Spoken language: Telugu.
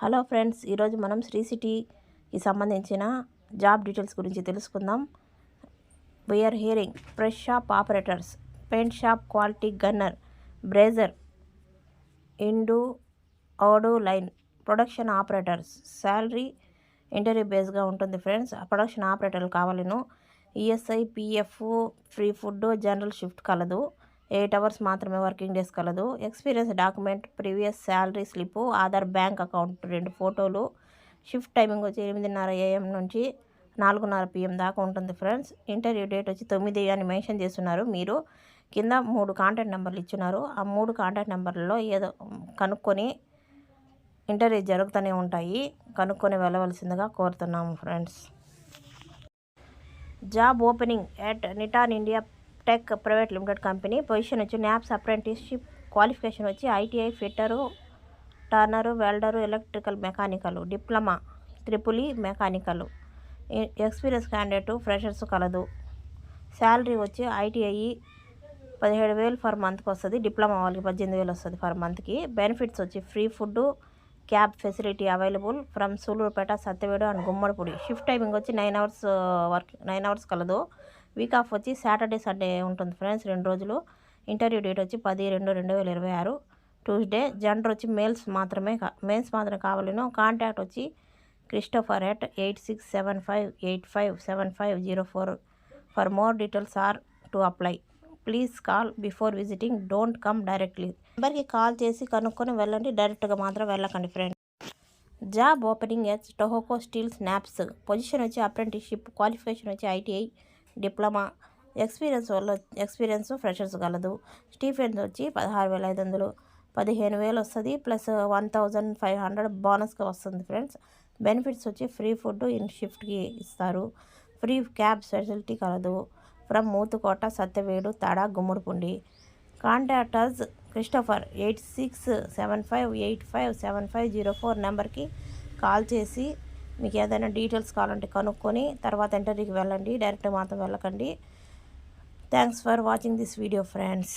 హలో ఫ్రెండ్స్ ఈరోజు మనం శ్రీ సిటీకి సంబంధించిన జాబ్ డీటెయిల్స్ గురించి తెలుసుకుందాం. We are hiring press shop operators paint shop quality gunner brazer ఇండు ఓడు line production operators salary interview బేస్గా ఉంటుంది ఫ్రెండ్స్. ప్రొడక్షన్ ఆపరేటర్లు కావాలను ESI PF free food general shift కలదు. ఎయిట్ అవర్స్ మాత్రమే వర్కింగ్ డేస్ కలదు. Experience document previous salary slip Aadhaar bank account రెండు ఫోటోలు. షిఫ్ట్ టైమింగ్ వచ్చి ఎనిమిదిన్నర ఏఎం నుంచి నాలుగున్నర పిఎం దాకా ఉంటుంది ఫ్రెండ్స్. ఇంటర్వ్యూ డేట్ వచ్చి తొమ్మిది అని మెన్షన్ చేస్తున్నారు మీరు. కింద మూడు కాంటాక్ట్ నెంబర్లు ఇచ్చున్నారు ఆ మూడు కాంటాక్ట్ నెంబర్లలో ఏదో కనుక్కొని ఇంటర్వ్యూ జరుగుతూనే ఉంటాయి. కనుక్కొని వెళ్ళవలసిందిగా కోరుతున్నాము friends. Job opening at Nittan India tech private limited company position వచ్చి న్యాప్స్ అప్రెంటిస్షిప్ క్వాలిఫికేషన్ వచ్చి ITI fitter turner welder electrical mechanical diploma triple E mechanical experience candidate freshers కలదు. శాలరీ వచ్చి ఐటీఐ పదిహేడు వేలు ఫర్ మంత్కి వస్తుంది. డిప్లొమా వాళ్ళకి పద్దెనిమిది వేలు వస్తుంది ఫర్ మంత్కి బెనిఫిట్స్ వచ్చి free food cab facility available from Sullurpeta Satyavedu and Gummidipoondi shift timing వచ్చి nine hours work nine hours కలదు. వీక్ ఆఫ్ వచ్చి సాటర్డే సండే ఉంటుంది ఫ్రెండ్స్ రెండు రోజులు. ఇంటర్వ్యూ డేట్ వచ్చి పది రెండు రెండు వేల ఇరవై ఆరు. ట్యూస్డే జెండర్ వచ్చి మేల్స్ మాత్రమే మేల్స్ మాత్రమే కావాలను. కాంటాక్ట్ వచ్చి Christopher at eight six seven five eight five seven five zero four for more details or to apply. Please call before visiting. Don't come directly. నెంబర్కి కాల్ చేసి కనుక్కొని వెళ్ళండి. డైరెక్ట్గా మాత్రం వెళ్ళకండి friend. Job opening at Tohoku steel NAPS. Position వచ్చి అప్రెంటిస్షిప్ క్వాలిఫికేషన్ వచ్చి ఐటీఐ. డిప్లొమా. ఎక్స్పీరియన్స్ వల్ల ఎక్స్పీరియన్స్ ఫ్రెషర్స్ కలదు స్టీఫెన్స్ వచ్చి పదహారు వేల ఐదు వందలు. పదిహేను వేలు వస్తుంది plus one thousand five hundred బోనస్గా వస్తుంది ఫ్రెండ్స్. బెనిఫిట్స్ వచ్చి ఫ్రీ ఫుడ్ ఇన్ షిఫ్ట్కి ఇస్తారు. ఫ్రీ క్యాబ్ ఫెసిలిటీ కలదు. From Muthukota Satyavedu Tada Gummidipoondi. Contacts Christopher eight six seven five eight five seven five zero four నెంబర్కి కాల్ చేసి మీకు ఏదైనా డీటెయిల్స్ కావాలంటే కనుక్కొని తర్వాత ఇంటర్వ్యూకి వెళ్ళండి. డైరెక్ట్ మాత్రం వెళ్ళకండి. Thanks for watching this video friends